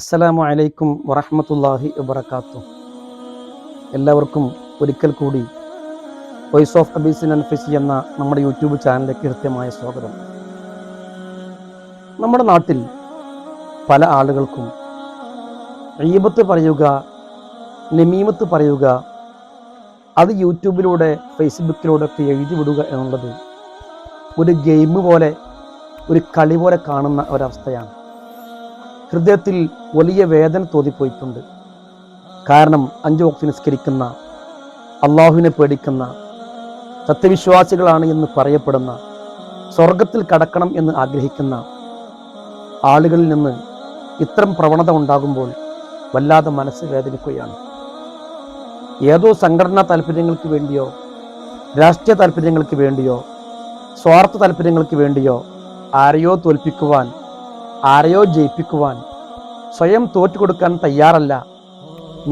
അസ്സലാമു അലൈക്കും വറഹമത്തല്ലാഹി വബർക്കാത്തു എല്ലാവർക്കും ഒരിക്കൽ കൂടി വോയിസ് ഓഫ് അബീസിൻ അൻഫിസി എന്ന നമ്മുടെ യൂട്യൂബ് ചാനലിലേക്ക് കൃത്യമായ സ്വാഗതം. നമ്മുടെ നാട്ടിൽ പല ആളുകൾക്കും ഈബത്ത് പറയുക നമീമത്ത് പറയുക അത് യൂട്യൂബിലൂടെ ഫേസ്ബുക്കിലൂടെ ഒക്കെ എഴുതി വിടുക എന്നുള്ളത് ഒരു ഗെയിം പോലെ ഒരു കളി പോലെ കാണുന്ന ഒരവസ്ഥയാണ്. ഹൃദയത്തിൽ വലിയ വേദന തോന്നിപ്പോയിട്ടുണ്ട്. കാരണം അഞ്ചു വക്ത് നിസ്കരിക്കുന്ന അള്ളാഹുവിനെ പേടിക്കുന്ന സത്യവിശ്വാസികളാണ് എന്ന് പറയപ്പെടുന്ന സ്വർഗത്തിൽ കടക്കണം എന്ന് ആഗ്രഹിക്കുന്ന ആളുകളിൽ നിന്ന് ഇത്തരം പ്രവണത ഉണ്ടാകുമ്പോൾ വല്ലാതെ മനസ്സ് വേദനിക്കുകയാണ്. ഏതോ സംഘടനാ താല്പര്യങ്ങൾക്ക് വേണ്ടിയോ രാഷ്ട്രീയ താല്പര്യങ്ങൾക്ക് വേണ്ടിയോ സ്വാർത്ഥ താല്പര്യങ്ങൾക്ക് വേണ്ടിയോ ആരെയോ തോൽപ്പിക്കുവാൻ ആരെയോ ജയിപ്പിക്കുവാൻ സ്വയം തോറ്റുകൊടുക്കാൻ തയ്യാറല്ല.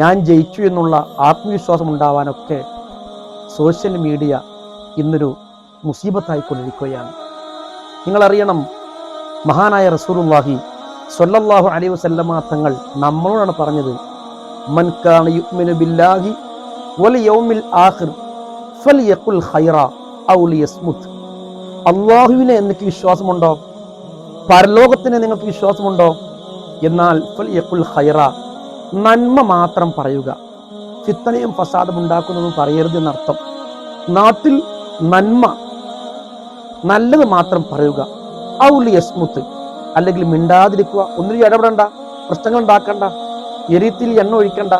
ഞാൻ ജയിച്ചു എന്നുള്ള ആത്മവിശ്വാസം ഉണ്ടാവാനൊക്കെ സോഷ്യൽ മീഡിയ ഇന്നൊരു മുസീബത്തായിക്കൊണ്ടിരിക്കുകയാണ്. നിങ്ങളറിയണം മഹാനായ റസൂലുള്ളാഹി സൊല്ലാഹു അലൈഹി വസല്ലമ തങ്ങൾ നമ്മളോടാണ് പറഞ്ഞത് യുഅ്മിനു ബില്ലാഹി ആഖിർ ഖൈറ ഔ അള്ളാഹുവിനെ എനിക്ക് വിശ്വാസമുണ്ടോ? പരലോകത്തിന് നിങ്ങൾക്ക് വിശ്വാസമുണ്ടോ? എന്നാൽ ഹൈറ നന്മ മാത്രം പറയുക. ചിത്തനയും ഫസാദും ഉണ്ടാക്കുന്നതും പറയരുത് എന്നർത്ഥം. നാട്ടിൽ നന്മ നല്ലത് മാത്രം പറയുക. ഔലി യസ്മുത്ത്. അല്ലെങ്കിൽ മിണ്ടാതിരിക്കുക. ഒന്നിനും ഇടപെടണ്ട. പ്രശ്നങ്ങൾ ഉണ്ടാക്കണ്ട. എരിത്തിൽ എണ്ണ ഒഴിക്കണ്ട.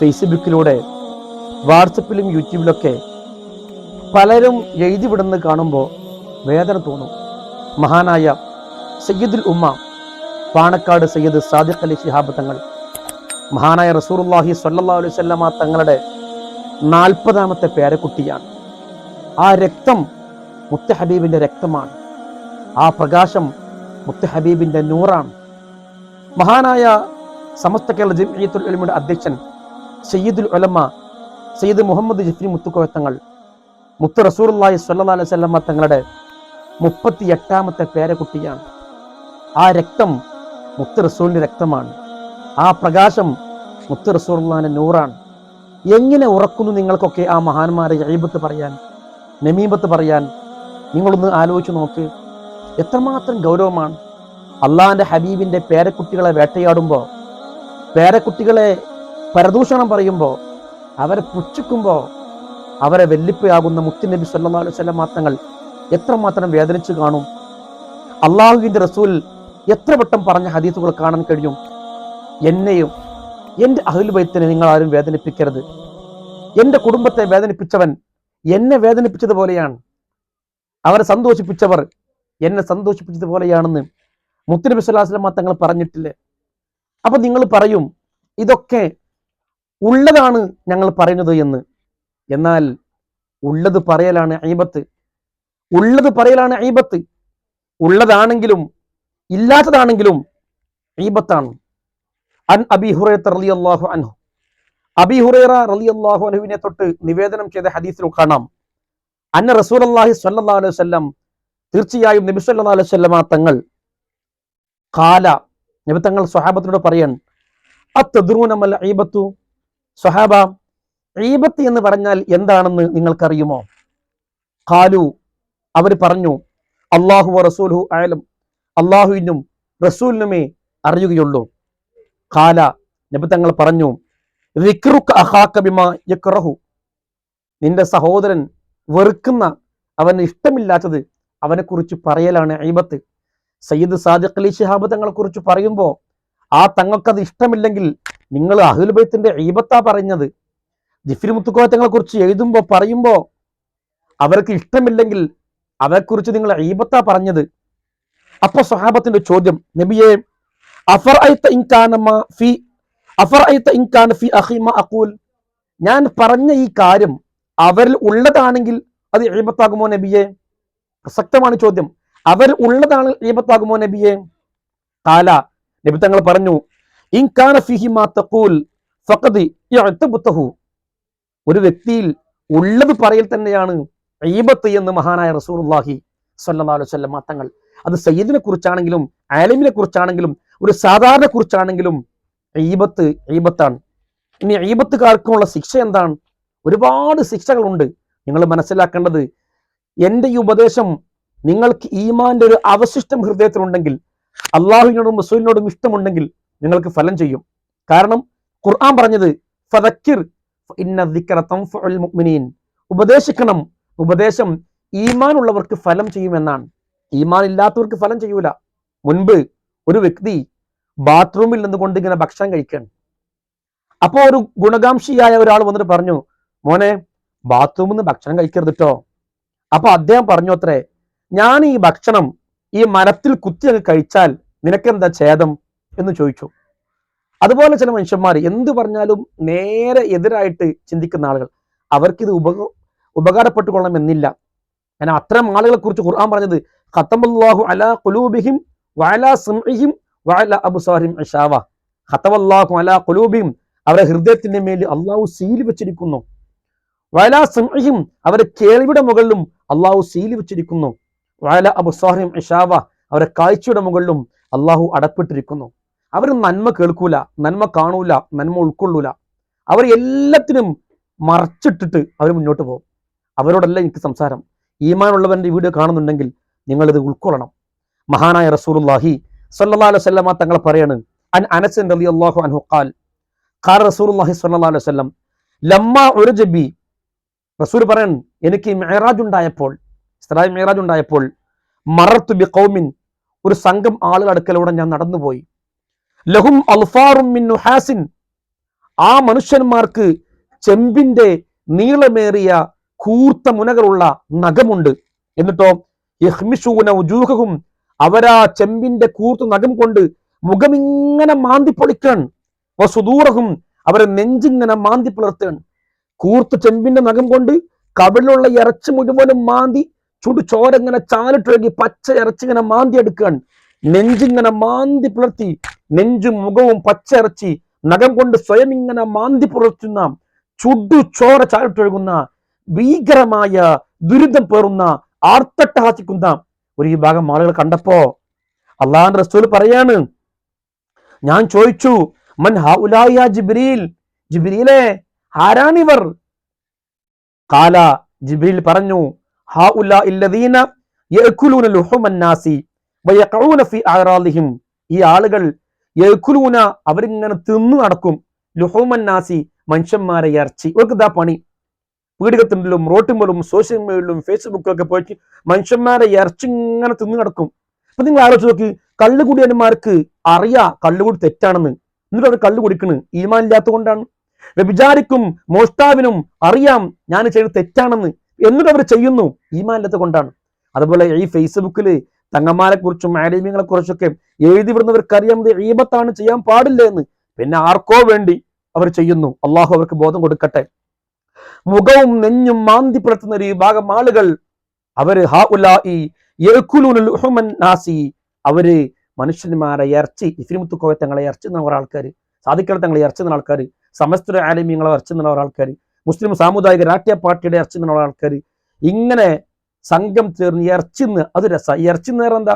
ഫേസ്ബുക്കിലൂടെ വാട്സപ്പിലും യൂട്യൂബിലൊക്കെ പലരും എഴുതി വിടുന്നത് കാണുമ്പോൾ വേദന തോന്നും. മഹാനായ സയ്യിദുൽ ഉമ്മ പാണക്കാട് സയ്യിദ് സാദിഖ് അലി ശിഹാബ് തങ്ങൾ. മഹാനായ റസൂർല്ലാഹി സല്ലാ അലൈഹി സ്വല്ലാ തങ്ങളുടെ നാൽപ്പതാമത്തെ പേരക്കുട്ടിയാണ്. ആ രക്തം മുത്തഹബീബിന്റെ രക്തമാണ്. ആ പ്രകാശം മുത്തഹബീബിന്റെ നൂറാണ്. മഹാനായ സമസ്ത കേരള ജംഇയ്യത്തുൽ ഉലമയുടെ അധ്യക്ഷൻ സയ്യിദുൽ ഉലമ സയ്യിദ് മുഹമ്മദ് ജഫ്രി മുത്തുക്കോയ തങ്ങൾ മുത്ത് റസൂർല്ലാഹി സല്ലാ അലൈഹി സ്വല്ലാ തങ്ങളുടെ മുപ്പത്തി എട്ടാമത്തെ പേരക്കുട്ടിയാണ്. ആ രക്തം മുത്ത് റസൂലിന്റെ രക്തമാണ്. ആ പ്രകാശം മുത്ത് റസൂലിന്റെ നൂറാണ്. എങ്ങനെ ഉറക്കുന്നു നിങ്ങൾക്കൊക്കെ ആ മഹാന്മാരെ ജൈബത്ത് പറയാൻ നമീബത്ത് പറയാൻ? നിങ്ങളൊന്ന് ആലോചിച്ച് നോക്ക്. എത്രമാത്രം ഗൗരവമാണ്. അള്ളാഹിന്റെ ഹബീബിന്റെ പേരക്കുട്ടികളെ വേട്ടയാടുമ്പോൾ പേരക്കുട്ടികളെ പരദൂഷണം പറയുമ്പോൾ അവരെ പുച്ഛിക്കുമ്പോൾ അവരെ വെല്ലിപ്പയാകുന്ന മുത്തി നബി അലൈഹി വസല്ലം മാത്രങ്ങൾ എത്രമാത്രം വേദനിച്ചു കാണും. അള്ളാഹുവിന്റെ റസൂൽ എത്ര വട്ടം പറഞ്ഞ ഹദീസുകൾ കാണാൻ കഴിയും? എന്നെയും എന്റെ അഹുൽബൈത്തിനെ നിങ്ങൾ ആരും വേദനിപ്പിക്കരുത്. എന്റെ കുടുംബത്തെ വേദനിപ്പിച്ചവൻ എന്നെ വേദനിപ്പിച്ചതുപോലെയാണ് അവരെ സന്തോഷിപ്പിച്ചവർ എന്നെ സന്തോഷിപ്പിച്ചതുപോലെയാണെന്ന് മുത്തനബി സ്വലാസ്ലമ തങ്ങൾ പറഞ്ഞിട്ടില്ലേ? അപ്പൊ നിങ്ങൾ പറയും ഇതൊക്കെ ഉള്ളതാണ് ഞങ്ങൾ പറയുന്നത് എന്ന്. എന്നാൽ ഉള്ളത് പറയലാണ് അയിബത്ത് ഉള്ളത് പറയലാണ് അയിബത്ത് ഉള്ളതാണെങ്കിലും ഇല്ലാത്തതാണെങ്കിലും ഈബത്താണ്. അൻ അബി ഹുറൈറ റളിയല്ലാഹു അൻഹു. അബി റലി അള്ളാഹു അൻഹുവിനെ തൊട്ട് നിവേദനം ചെയ്ത ഹദീസിൽ കാണാം. അന്ന റസൂലുള്ളാഹി സ്വല്ലല്ലാഹു അലൈഹി വസല്ലം തീർച്ചയായും നബി സല്ലല്ലാഹു അലൈഹി വസല്ലമ തങ്ങൾ കാല നബി തങ്ങൾ സ്വഹാബത്തിനോട് പറയാൻ അത്തദ്റൂന മൽ ഈബത്തു? സ്വഹാബ ഈബത്ത് എന്ന് പറഞ്ഞാൽ എന്താണെന്ന് നിങ്ങൾക്കറിയുമോ? കാലു അവർ പറഞ്ഞു അള്ളാഹു റസൂലു ആയാലും അള്ളാഹുവിനും റസൂലിനുമേ അറിയുകയുള്ളൂ. കാല നബി തങ്ങൾ പറഞ്ഞു. നിന്റെ സഹോദരൻ വെറുക്കുന്ന അവന് ഇഷ്ടമില്ലാത്തത് അവനെക്കുറിച്ച് പറയലാണ് ഐബത്ത്. സയ്യിദ് സാദിഖ് അലി ഷിഹാബ് തങ്ങളെ കുറിച്ച് പറയുമ്പോൾ ആ തങ്ങൾക്കത് ഇഷ്ടമില്ലെങ്കിൽ നിങ്ങൾ അഹുൽബൈത്തിന്റെ ഈബത്താ പറഞ്ഞത് ജിഫിരി മുത്തുക്കോയത്തങ്ങളെ കുറിച്ച് എഴുതുമ്പോൾ പറയുമ്പോൾ അവർക്ക് ഇഷ്ടമില്ലെങ്കിൽ അവരെക്കുറിച്ച് നിങ്ങൾ ഈബത്താ പറഞ്ഞത്. അപ്പൊ സ്വഹാബത്തിന്റെ ചോദ്യം നബിയെ ഇൻ ഫി ഇൻ ഫി അഖി മാ അഖൂൽ. ഞാൻ പറഞ്ഞ ഈ കാര്യം അവരിൽ ഉള്ളതാണെങ്കിൽ അത് എഴുപത്താകുമോ നബിയെ? പ്രസക്തമാണ് ചോദ്യം. അവർ ഉള്ളതാണ് എഴുപത്താകുമോ നബിയെ? കാല നബി തങ്ങൾ പറഞ്ഞു ഒരു വ്യക്തിയിൽ ഉള്ളത് പറയൽ തന്നെയാണ് ഈബത്ത് എന്ന് മഹാനായ റസൂലുള്ളാഹി സ്വല്ലല്ലാഹു അലൈഹി വസല്ലം തങ്ങൾ. അത് സയ്യിദിനെ കുറിച്ചാണെങ്കിലും ആലിമിനെ കുറിച്ചാണെങ്കിലും ഒരു സാധാരണ കുറിച്ചാണെങ്കിലും ഈബത്ത് ഈബത്താണ്. ഇനി ഈബത്തുകാർക്കുമുള്ള ശിക്ഷ എന്താണ്? ഒരുപാട് ശിക്ഷകളുണ്ട്. നിങ്ങൾ മനസ്സിലാക്കേണ്ടത് എന്റെ ഈ ഉപദേശം നിങ്ങൾക്ക് ഈമാന്റെ ഒരു അവശിഷ്ടം ഹൃദയത്തിലുണ്ടെങ്കിൽ അള്ളാഹുവിനോടും റസൂലിനോടും ഇഷ്ടമുണ്ടെങ്കിൽ നിങ്ങൾക്ക് ഫലം ചെയ്യും. കാരണം ഖുർആൻ പറഞ്ഞത് ഫതക്കിർ ഉപദേശിക്കണം. ഉപദേശം ഈമാനുള്ളവർക്ക് ഫലം ചെയ്യുമെന്നാണ് ഈമാൻ ഇല്ലാത്തവർക്ക് ഫലം ചെയ്യൂല. മുൻപ് ഒരു വ്യക്തി ബാത്റൂമിൽ നിന്നുകൊണ്ട് ഇങ്ങനെ ഭക്ഷണം കഴിക്കാൻ. അപ്പോൾ ഒരു ഗുണകാംക്ഷിയായ ഒരാൾ വന്നിട്ട് പറഞ്ഞു മോനെ ബാത്റൂമിൽ നിന്ന് ഭക്ഷണം കഴിക്കരുത് കേട്ടോ അപ്പൊ അദ്ദേഹം പറഞ്ഞു അത്രേ ഞാൻ ഈ ഭക്ഷണം ഈ മരത്തിൽ കുത്തി അങ്ങ് കഴിച്ചാൽ നിനക്കെന്താ ഛേദം? എന്ന് ചോദിച്ചു. അതുപോലെ ചില മനുഷ്യന്മാർ എന്ത് പറഞ്ഞാലും നേരെ എതിരായിട്ട് ചിന്തിക്കുന്ന ആളുകൾ. അവർക്കിത് ഉപക ഉപകാരപ്പെട്ടുകൊള്ളണമെന്നില്ല. ഞാൻ അത്തരം ആളുകളെ കുറിച്ച് ഖുർആൻ പറഞ്ഞത് ഖത്തമല്ലാഹു അലാ ഖുലൂബിഹിം വഅലാ സംഇഹിം വഅലാ അബ്സാരിഹിം ഇഷാവ. ഖത്തമല്ലാഹു അലാ കുലൂബിഹിം അവരുടെ ഹൃദയത്തിന്റെ മേൽ അള്ളാഹു സീൽ വെച്ചിരിക്കുന്നു. വഅലാ സംഇഹിം അവരുടെ കേൾവിയുടെ മുകളിലും അള്ളാഹു സീൽ വെച്ചിരിക്കുന്നു. വഅലാ അബ്സാരിഹിം ഇഷാവ അവരുടെ കാഴ്ചയുടെ മുകളിലും അള്ളാഹു അടപ്പെട്ടിരിക്കുന്നു. അവർ നന്മ കേൾക്കൂല നന്മ കാണൂല നന്മ ഉൾക്കൊള്ളൂല. അവർ എല്ലാത്തിനും മറച്ചിട്ടിട്ട് അവർ മുന്നോട്ട് പോകും. അവരോടല്ല എനിക്ക് സംസാരം. ഈമാനുള്ളവന്റെ ഈ വീഡിയോ കാണുന്നുണ്ടെങ്കിൽ നിങ്ങൾ ഇത് ഉൾക്കൊള്ളണം. മഹാനായ റസൂലുള്ളാഹി സ്വല്ലല്ലാഹു അലൈഹി വസല്ലമ തങ്ങൾ പറയാണ് അൻ അനസ് റളിയല്ലാഹു അൻഹു ഖാൽ. ഖാർ റസൂലുല്ലാഹി സ്വല്ലല്ലാഹു അലൈഹി വസല്ലം ലമ്മ ജബി. റസൂൽ പറയാണ് എനിക്ക് മെഹറാജ് ഉണ്ടായപ്പോൾ ഇസ്രായി മെഹറാജ് ഉണ്ടായപ്പോൾ മറത്തു ബി കൗമിൻ ഒരു സംഘം ആളുകൾ അടുക്കലൂടെ ഞാൻ നടന്നുപോയി. ലഹും അൽഫാറും മിൻ നുഹാസിൻ. ആ മനുഷ്യന്മാർക്ക് ചെമ്പിന്റെ നീളമേറിയ കൂർത്ത മുനകളുള്ള നഖമുണ്ട്. എന്നിട്ടോ ഉജൂഹവും അവരാ ചെമ്പിന്റെ കൂർത്ത നഖം കൊണ്ട് മുഖമിങ്ങനെ മാന്തി വസുദൂറഹും അവരെ നെഞ്ചിങ്ങനെ മാന്തി പുലർത്തേൺ കൂർത്ത ചെമ്പിന്റെ നഖം കൊണ്ട് കവിളിലുള്ള ഇറച്ചി മുഴുവനും മാന്തി ചുടു ചോരങ്ങനെ ചാലിട്ടൊഴുകി പച്ച ഇറച്ചിങ്ങനെ മാന്തി എടുക്കാൻ നെഞ്ചിങ്ങനെ മാന്തി പുലർത്തി നെഞ്ചും മുഖവും പച്ച ഇറച്ചി നഖം കൊണ്ട് സ്വയം ഇങ്ങനെ മാന്തി പുലർത്തുന്ന ചുടു ചോര ചാലിട്ടൊഴുകുന്ന ഭീകരമായ ദുരിതം പേറുന്ന ആർത്തട്ടഹാസിക്കുന്ന ഒരു ഈ ഭാഗം ആളുകൾ കണ്ടപ്പോ അള്ളാഹാൻ റസൂൽ പറയാണ് ഞാൻ ചോദിച്ചു മൻ ഹൗലായ ജിബ്രീൽ? ജിബ്രീലെ ആരാണിവർ? കാല ജിബ്രീൽ പറഞ്ഞു ഹൗലാ ഇല്ലദീന യഅകുലൂന ലുഹുമൻ നാസി വയഖഊന ഫീ അഅറാദിഹിം. ഈ ആളുകൾ യഅ്കുലൂന അവരിങ്ങനെ തിന്നു നടക്കും. ലുഹുമൻ നാസി മനുഷ്യന്മാരെ ഇറച്ചി. ഇവർക്ക് ഇതാ പണി. പീഡികത്തിലും റോട്ടുമ്പോഴും സോഷ്യൽ മീഡിയയിലും ഫേസ്ബുക്കിലൊക്കെ പോയി മനുഷ്യന്മാരെ ഇറച്ചി ഇങ്ങനെ തിന്നു നടക്കും. അപ്പൊ നിങ്ങൾ ആലോചിച്ച് നോക്ക് കള്ളുകുടിയന്മാർക്ക് അറിയാ കള്ളുകൂടി തെറ്റാണെന്ന്. എന്നിട്ട് അവർ കള്ളു കുടിക്കണ് ഈമാൻ ഇല്ലാത്തതുകൊണ്ടാണ് വ്യഭിചാരിക്കും മോഷ്ടാവിനും അറിയാം ഞാൻ ചെയ്ത് തെറ്റാണെന്ന്. എന്നിട്ട് അവർ ചെയ്യുന്നു. ഈമാൻ ഇല്ലാത്തത് കൊണ്ടാണ് അതുപോലെ ഈ ഫേസ്ബുക്കിൽ തങ്ങന്മാരെ കുറിച്ചും ആലിമ്യങ്ങളെ കുറിച്ചൊക്കെ എഴുതി വിടുന്നവർക്ക് അറിയാം ഇത് ചെയ്യാൻ പാടില്ല എന്ന് പിന്നെ ആർക്കോ വേണ്ടി അവർ ചെയ്യുന്നു. അള്ളാഹു അവർക്ക് ബോധം കൊടുക്കട്ടെ. മുഖവും നെഞ്ഞും മാന്തി ഒരു വിഭാഗം ആളുകൾ അവർ നാസി അവർ മനുഷ്യന്മാരെ ഇറച്ചി ഇഫിരിമുത്തു തങ്ങളെ ഇറച്ചി നിന്ന ആൾക്കാർ സാധിക്കള തങ്ങളെ ഇറച്ചി നിന്ന ആൾക്കാർ സമസ്ത ആലിമ്യങ്ങളെ ഇറച്ചി നിന്ന ആൾക്കാർ മുസ്ലിം സാമുദായിക രാഷ്ട്രീയ പാർട്ടിയുടെ ഇറച്ചി നിന്ന ആൾക്കാർ ഇങ്ങനെ സംഘം ചേർന്ന് ഇറച്ചിന്ന് അത് രസ ഇറച്ചി നേരം എന്താ?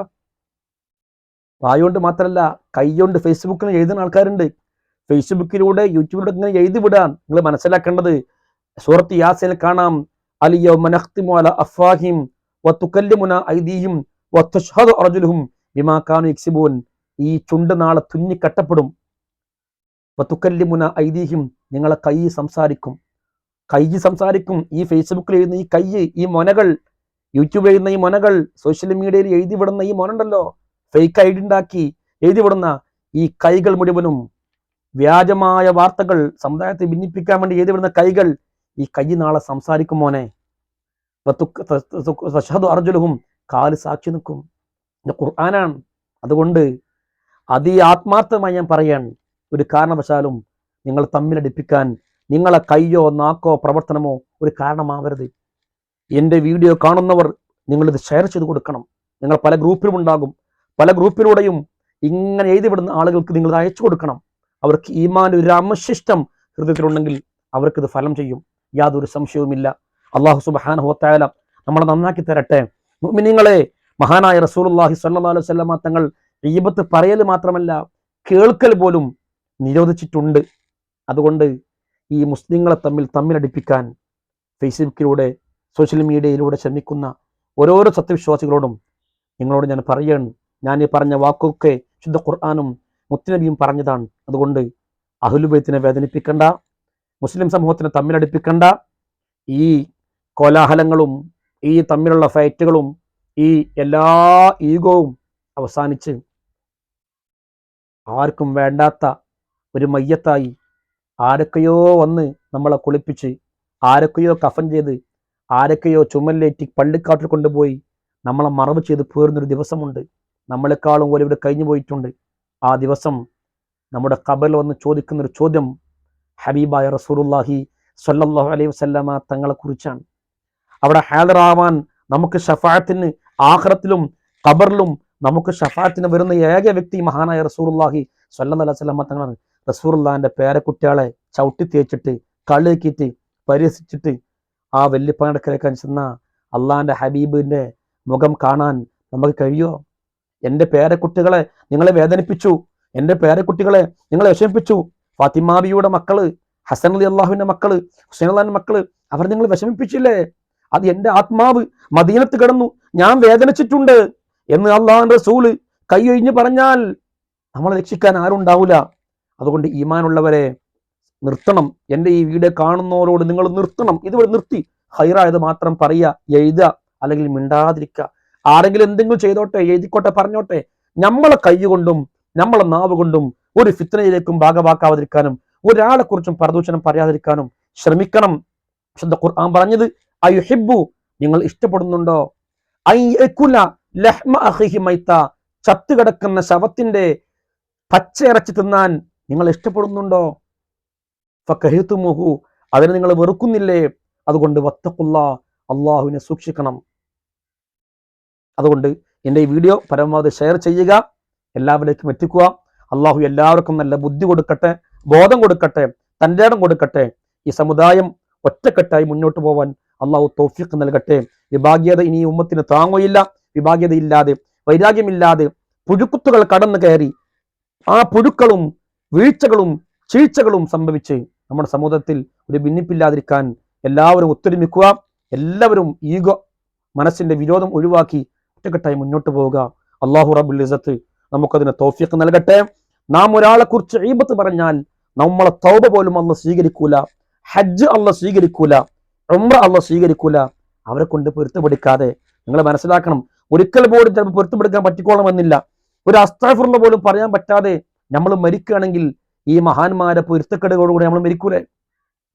വായുകൊണ്ട് മാത്രമല്ല കൈകൊണ്ട് ഫേസ്ബുക്കിൽ എഴുതുന്ന ആൾക്കാരുണ്ട്. ഫേസ്ബുക്കിലൂടെ യൂട്യൂബിലൂടെ ഇങ്ങനെ എഴുതി വിടാൻ നിങ്ങൾ മനസ്സിലാക്കേണ്ടത് സൂറത്ത് യാസിൽ കാണാം. അലിയോ മനഖ്തിമു അല അഫ്വാഹിം വത്തുക്കല്ലിമുന ഐദീഹിം വത്തുഷ്ഹദു അർജുലുഹും ബിമാ കാനു യക്സിബൂൻ. ഈ ചുണ്ട് നാളെ തുന്നി കട്ടപ്പെടും. വത്തുക്കല്ലിമുന ഐദീഹിം നിങ്ങളെ കൈ സംസാരിക്കും. കൈ സംസാരിക്കും. ഈ ഫേസ്ബുക്കിൽ എഴുതുന്ന ഈ കൈ ഈ മൊനകൾ യൂട്യൂബിൽ എഴുതുന്ന ഈ മൊനകൾ സോഷ്യൽ മീഡിയയിൽ എഴുതി വിടുന്ന ഈ മൊനുണ്ടല്ലോ? ഫേക്ക് ഐ ഡി ഉണ്ടാക്കി എഴുതി വിടുന്ന ഈ കൈകൾ മുഴുവനും വ്യാജമായ വാർത്തകൾ സമുദായത്തെ ഭിന്നിപ്പിക്കാൻ വേണ്ടി എഴുതി വിടുന്ന കൈകൾ ഈ കൈ നാളെ സംസാരിക്കും മോനെ. അർജുലഹും കാൽ സാക്ഷി നിൽക്കും. ഇത് ഖുർആനാണ്. അതുകൊണ്ട് അതി ആത്മാർത്ഥമായി ഞാൻ പറയാൻ ഒരു കാരണവശാലും നിങ്ങൾ തമ്മിലടിപ്പിക്കാൻ നിങ്ങളെ കയ്യോ നാക്കോ പ്രവർത്തനമോ ഒരു കാരണമാവരുത്. എന്റെ വീഡിയോ കാണുന്നവർ നിങ്ങളിത് ഷെയർ ചെയ്ത് കൊടുക്കണം. നിങ്ങൾ പല ഗ്രൂപ്പിലും ഉണ്ടാകും. പല ഗ്രൂപ്പിലൂടെയും ഇങ്ങനെ എഴുതി വിടുന്ന ആളുകൾക്ക് നിങ്ങൾ അയച്ചു കൊടുക്കണം. അവർക്ക് ഈമാൻ ഒരു അമശിഷ്ടം ഹൃദയത്തിലുണ്ടെങ്കിൽ അവർക്കിത് ഫലം ചെയ്യും. യാതൊരു സംശയവുമില്ല. അള്ളാഹു സുബാനഹോത്തായാല നമ്മളെ നന്നാക്കി തരട്ടെ. നിങ്ങളെ മഹാനായ റസൂലുള്ളാഹി സ്വല്ലല്ലാഹു അലൈഹി വസല്ലമ തങ്ങൾ ഈബത്ത് പറയൽ മാത്രമല്ല കേൾക്കൽ പോലും നിരോധിച്ചിട്ടുണ്ട്. അതുകൊണ്ട് ഈ മുസ്ലിങ്ങളെ തമ്മിൽ തമ്മിലടിപ്പിക്കാൻ ഫേസ്ബുക്കിലൂടെ സോഷ്യൽ മീഡിയയിലൂടെ ശ്രമിക്കുന്ന ഓരോരോ സത്യവിശ്വാസികളോടും നിങ്ങളോട് ഞാൻ പറയണം. ഞാൻ ഈ പറഞ്ഞ വാക്കൊക്കെ ശുദ്ധ ഖുർആാനും മുത്തുനബിയും പറഞ്ഞതാണ്. അതുകൊണ്ട് അഹുലുബൈത്തിനെ വേദനിപ്പിക്കണ്ട. മുസ്ലിം സമൂഹത്തിനെ തമ്മിലടുപ്പിക്കേണ്ട. ഈ കോലാഹലങ്ങളും ഈ തമ്മിലുള്ള ഫൈറ്റുകളും ഈ എല്ലാ ഈഗോവും അവസാനിച്ച് ആർക്കും വേണ്ടാത്ത ഒരു മയ്യത്തായി ആരൊക്കെയോ വന്ന് നമ്മളെ കുളിപ്പിച്ച് ആരൊക്കെയോ കഫൻ ചെയ്ത് ആരൊക്കെയോ ചുമലിലേറ്റി പള്ളിക്കാട്ടിൽ കൊണ്ടുപോയി നമ്മളെ മറവ് ചെയ്ത് പേർന്നൊരു ദിവസമുണ്ട്. നമ്മളെക്കാളും പോലെ ഇവിടെ കഴിഞ്ഞു പോയിട്ടുണ്ട് ആ ദിവസം നമ്മുടെ കബൽ വന്ന് ചോദിക്കുന്നൊരു ചോദ്യം ഹബീബായ റസൂലുള്ളാഹി സ്വല്ലല്ലാഹു അലൈഹി വസല്ലമ തങ്ങളെക്കുറിച്ചാണ്. അവിടെ ഹാദറാവാൻ നമുക്ക് ഷഫാത്തിന് ആഹ്റത്തിലും ഖബറിലും നമുക്ക് ഷഫാത്തിന് വരുന്ന ഏക വ്യക്തി മഹാനായ റസൂറുല്ലാഹി സ്വല്ലല്ലാഹു അലൈഹി വസല്ലമ തങ്ങളാണ്. റസൂറുല്ലാന്റെ പേരക്കുട്ടികളെ ചവിട്ടി തേച്ചിട്ട് കളിയാക്കിയിട്ട് പരിഹസിച്ചിട്ട് ആ വല്യപ്പനടക്കലേക്കാൻ ചെന്ന അള്ളാന്റെ ഹബീബിന്റെ മുഖം കാണാൻ നമുക്ക് കഴിയോ എന്റെ പേരക്കുട്ടികളെ നിങ്ങളെ വേദനിപ്പിച്ചു. എന്റെ പേരക്കുട്ടികളെ നിങ്ങളെ വിഷമിപ്പിച്ചു. ഫാത്തിമാബിയുടെ മക്കൾ ഹസൻ അലി അള്ളാഹുവിന്റെ മക്കൾ ഹുസൈൻ അള്ളാഹിന്റെ മക്കൾ അവർ നിങ്ങൾ വിഷമിപ്പിച്ചില്ലേ? അത് എന്റെ ആത്മാവ് മദീനത്ത് കിടന്നു ഞാൻ വേദനിച്ചിട്ടുണ്ട് എന്ന് അള്ളാഹുന്റെ റസൂൽ കൈയൊഴിഞ്ഞ് പറഞ്ഞാൽ നമ്മളെ രക്ഷിക്കാൻ ആരും ഉണ്ടാവില്ല അതുകൊണ്ട് ഈമാനുള്ളവരെ നിർത്തണം. എന്റെ ഈ വീട് കാണുന്നവരോട് നിങ്ങൾ നിർത്തണം. ഇതുവരെ നിർത്തി. ഹൈറായത് മാത്രം പറയുക എഴുതുക അല്ലെങ്കിൽ മിണ്ടാതിരിക്കുക. ആരെങ്കിലും എന്തെങ്കിലും ചെയ്തോട്ടെ എഴുതിക്കോട്ടെ പറഞ്ഞോട്ടെ. നമ്മളെ കൈ കൊണ്ടും നമ്മളെ നാവ് കൊണ്ടും ഒരു ഫിത്തനയിലേക്കും ഭാഗമാക്കാതിരിക്കാനും ഒരാളെ കുറിച്ചും പരദൂഷണം പറയാതിരിക്കാനും ശ്രമിക്കണം. വിശുദ്ധ ഖുർആൻ പറഞ്ഞത്? അയുഹിബു നിങ്ങൾ ഇഷ്ടപ്പെടുന്നുണ്ടോ? ഐ യകുല ലഹ്മ അഖിഹി മൈത്ത ചത്തു കിടക്കുന്ന ശവത്തിന്റെ പച്ചയിറച്ചി തിന്നാൻ നിങ്ങൾ ഇഷ്ടപ്പെടുന്നുണ്ടോ? ഫക്കഹിത്തുമുഹു അതിനെ നിങ്ങൾ വെറുക്കുന്നില്ലേ? അതുകൊണ്ട് വത്തക്കുള്ള അള്ളാഹുവിനെ സൂക്ഷിക്കണം. അതുകൊണ്ട് എന്റെ ഈ വീഡിയോ പരമാവധി ഷെയർ ചെയ്യുക എല്ലാവരിലേക്കും എത്തിക്കുക. അള്ളാഹു എല്ലാവർക്കും നല്ല ബുദ്ധി കൊടുക്കട്ടെ ബോധം കൊടുക്കട്ടെ തന്റെ ഇടം കൊടുക്കട്ടെ. ഈ സമുദായം ഒറ്റക്കെട്ടായി മുന്നോട്ട് പോവാൻ അള്ളാഹു തോഫിക്ക് നൽകട്ടെ. വിഭാഗ്യത ഇനി ഉമ്മത്തിന് താങ്ങുകയില്ല. വിഭാഗ്യതയില്ലാതെ വൈരാഗ്യമില്ലാതെ പുഴുക്കുത്തുകൾ കടന്നു കയറി ആ പുഴുക്കളും വീഴ്ചകളും ചീഴ്ചകളും സംഭവിച്ച് നമ്മുടെ സമൂഹത്തിൽ ഒരു ഭിന്നിപ്പില്ലാതിരിക്കാൻ എല്ലാവരും ഒത്തൊരുമിക്കുക. എല്ലാവരും ഈഗോ മനസ്സിന്റെ വിരോധം ഒഴിവാക്കി ഒറ്റക്കെട്ടായി മുന്നോട്ട് പോവുക. അള്ളാഹു റബുൽ ഇസത്ത് നമുക്കതിന് തോഫിക്ക് നൽകട്ടെ. നാം ഒരാളെ കുറിച്ച് ഈബത്ത് പറഞ്ഞാൽ നമ്മളെ തൗബ പോലും അന്ന് സ്വീകരിക്കൂല ഹജ്ജ് അല്ല സ്വീകരിക്കൂല ഉംറ അല്ല സ്വീകരിക്കൂല. അവരെ കൊണ്ട് പൊരുത്തപ്പെടുക്കാതെ നിങ്ങൾ മനസ്സിലാക്കണം ഒരിക്കൽ പോലും ചിലപ്പോൾ പൊരുത്തപ്പെടുക്കാൻ പറ്റിക്കോളണമെന്നില്ല ഒരു അസ്താഫുള്ള പോലും പറയാൻ പറ്റാതെ നമ്മൾ മരിക്കുകയാണെങ്കിൽ ഈ മഹാന്മാരെ പൊരുത്തക്കെടുകളോടുകൂടി നമ്മൾ മരിക്കൂലേ?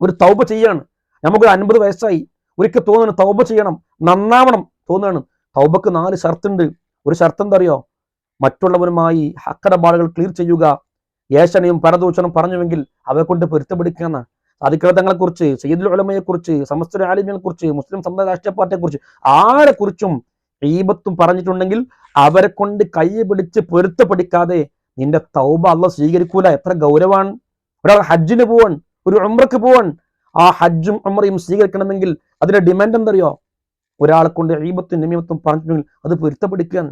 ഒരു തൗബ ചെയ്യാണ്. നമുക്കൊരു അൻപത് വയസ്സായി. ഒരിക്കൽ തോന്നുന്നു തൗബ ചെയ്യണം നന്നാവണം തോന്നുകയാണ്. തൗബക്ക് നാല് ഷർത്തുണ്ട്. ഒരു ഷർത്ത് എന്താ അറിയോ? മറ്റുള്ളവരുമായി ഹക്കടപാടുകൾ ക്ലിയർ ചെയ്യുക. ഏശനയും പരദൂഷണം പറഞ്ഞുവെങ്കിൽ അവയെ കൊണ്ട് പൊരുത്തപ്പെടുക്കുന്ന അധികൃതങ്ങളെക്കുറിച്ച് കുറിച്ച് സയ്യിദുൽ ഉലമയെ കുറിച്ച് സമസ്ത ആലിമിനെ കുറിച്ച് മുസ്ലിം സമുദായ രാഷ്ട്രീയ പാർട്ടിയെ കുറിച്ച് ആരെ കുറിച്ചും ഈബത്തും പറഞ്ഞിട്ടുണ്ടെങ്കിൽ അവരെ കൊണ്ട് കൈ പിടിച്ച് പൊരുത്തപ്പെടിക്കാതെ നിന്റെ തൗബ അല്ല സ്വീകരിക്കൂല. എത്ര ഗൗരവാണ്. ഒരാൾ ഹജ്ജിന് പോവാൻ ഒരു ഉമ്രക്ക് പോവാൻ ആ ഹജ്ജും ഉമ്രയും സ്വീകരിക്കണമെങ്കിൽ അതിന്റെ ഡിമാൻഡ് എന്തറിയോ? ഒരാളെ കൊണ്ട് ഈബത്തും നിമിയത്തും പറഞ്ഞിട്ടുണ്ടെങ്കിൽ അത് പൊരുത്തപ്പെടുക്കുകയാണ്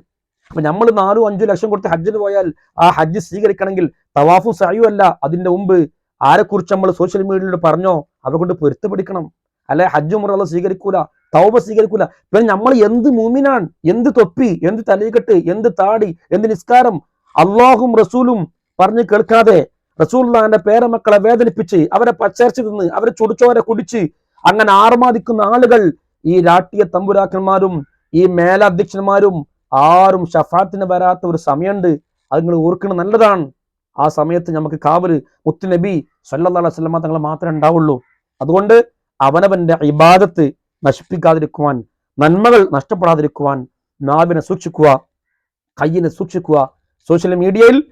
അപ്പൊ നമ്മൾ നാലും അഞ്ചു ലക്ഷം കൊടുത്ത് ഹജ്ജിന് പോയാൽ ആ ഹജ്ജ് സ്വീകരിക്കണമെങ്കിൽ തവാഫും സായു അല്ല. അതിന്റെ മുമ്പ് ആരെക്കുറിച്ച് നമ്മൾ സോഷ്യൽ മീഡിയയിൽ പറഞ്ഞോ? അവരെ കൊണ്ട് പൊരുത്തപ്പെടിക്കണം. അല്ലെ? ഹജ്ജ് മുറ സ്വീകരിക്കൂല. തൗബ സ്വീകരിക്കൂല. പിന്നെ നമ്മൾ എന്ത് മൂമിനാണ് എന്ത് തൊപ്പി എന്ത് തലയിക്കെട്ട് എന്ത് താടി എന്ത് നിസ്കാരം അള്ളാഹും റസൂലും പറഞ്ഞു കേൾക്കാതെ റസൂൽന്റെ പേരമക്കളെ വേദനിപ്പിച്ച് അവരെ പച്ചേർച്ച തിന്ന് അവരെ ചുടിച്ചോരെ കുടിച്ച് അങ്ങനെ ആർമാദിക്കുന്ന ആളുകൾ ഈ രാഷ്ട്രീയ തമ്പുരാക്കന്മാരും ഈ മേലധ്യക്ഷന്മാരും ആരും ഷഫാത്തിന് വരാത്ത ഒരു സമയമുണ്ട്. അത് നിങ്ങൾ ഓർക്കണം നല്ലതാണ്. ആ സമയത്ത് നമുക്ക് കാവൽ മുത്തുനബി സല്ലല്ലാഹു അലൈഹി വസല്ലമ തങ്ങൾ മാത്രമേ ഉണ്ടാവുള്ളൂ. അതുകൊണ്ട് അവനവന്റെ ഇബാദത്ത് നശിപ്പിക്കാതിരിക്കുവാൻ നന്മകൾ നഷ്ടപ്പെടാതിരിക്കുവാൻ നാവിനെ സൂക്ഷിക്കുക കയ്യിനെ സൂക്ഷിക്കുക. സോഷ്യൽ മീഡിയയിൽ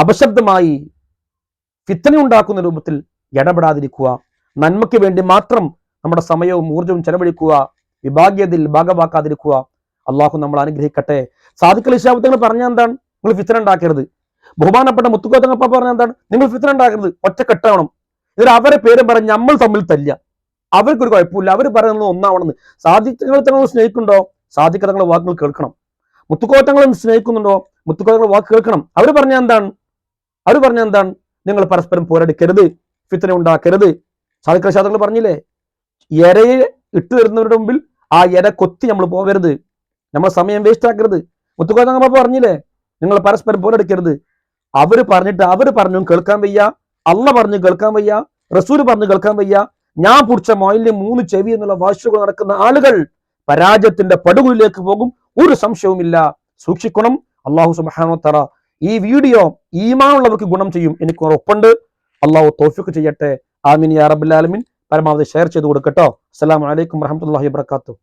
അപശബ്ദമായി ഫിത്തന ഉണ്ടാക്കുന്ന രൂപത്തിൽ ഇടപെടാതിരിക്കുക. നന്മയ്ക്ക് വേണ്ടി മാത്രം നമ്മുടെ സമയവും ഊർജവും ചെലവഴിക്കുക. വിഭാഗ്യതയിൽ ഭാഗമാക്കാതിരിക്കുക അള്ളാഹു നമ്മൾ അനുഗ്രഹിക്കട്ടെ. സാധിക്കൽ ഇഷാബുദ്ധങ്ങൾ പറഞ്ഞ എന്താണ്? നിങ്ങൾ ഫിത്തന ഉണ്ടാക്കരുത്. ബഹുമാനപ്പെട്ട മുത്തുക്കോത്തങ്ങപ്പ പറഞ്ഞ എന്താണ്? നിങ്ങൾ ഫിത്തന ഉണ്ടാക്കരുത്. ഒറ്റക്കെട്ടാവണം ഇതിൽ അവരെ പേരും പറഞ്ഞ് നമ്മൾ തമ്മിൽ തല്ല അവർക്കൊരു കുഴപ്പമില്ല. അവർ പറയുന്നത് ഒന്നാവണമെന്ന്. സാധിക്കങ്ങൾ തങ്ങൾ സ്നേഹിക്കുന്നുണ്ടോ? സാധിക്ക തങ്ങളുടെ വാക്കുകൾ കേൾക്കണം. മുത്തുക്കോത്തങ്ങൾ സ്നേഹിക്കുന്നുണ്ടോ? മുത്തുക്കോത്തങ്ങൾ വാക്ക് കേൾക്കണം. അവർ പറഞ്ഞ എന്താണ്? അവർ പറഞ്ഞ എന്താണ്? നിങ്ങൾ പരസ്പരം പോരടിക്കരുത്. ഫിത്തന ഉണ്ടാക്കരുത്. സാധിക്കൽ പറഞ്ഞില്ലേ? എരയെ ഇട്ടു തരുന്നവരുടെ മുമ്പിൽ ആ എര കൊത്തി നമ്മൾ പോകരുത് നമ്മൾ സമയം വേസ്റ്റ് ആക്കരുത്. മുത്തുക്കോട്ടങ്ങൾ പറഞ്ഞില്ലേ? നിങ്ങൾ പരസ്പരം പോലെടുക്കരുത് അവർ പറഞ്ഞിട്ട് അവർ പറഞ്ഞു കേൾക്കാൻ വയ്യ. അള്ള പറഞ്ഞു കേൾക്കാൻ വയ്യ. റസൂൽ പറഞ്ഞു കേൾക്കാൻ വയ്യ. ഞാൻ പിടിച്ച മൊയിലിന് മൂന്ന് ചെവി എന്നുള്ള വാശികൾ നടക്കുന്ന ആളുകൾ പരാജയത്തിന്റെ പടുകുലിലേക്ക് പോകും. ഒരു സംശയവുമില്ല. സൂക്ഷിക്കണം. അള്ളാഹു സുബാന ഈ വീഡിയോ ഈമാനുള്ളവർക്ക് ഗുണം ചെയ്യും. എനിക്ക് ഉറപ്പുണ്ട്. അള്ളാഹു തോഫിക്ക് ചെയ്യട്ടെ. ആമിൻ യാ പരമാവധി ഷെയർ ചെയ്ത് കൊടുക്കട്ടോ. അസ്സലാമു അലൈക്കും വറഹ്മത്തുള്ളാഹി വബറകാതുഹു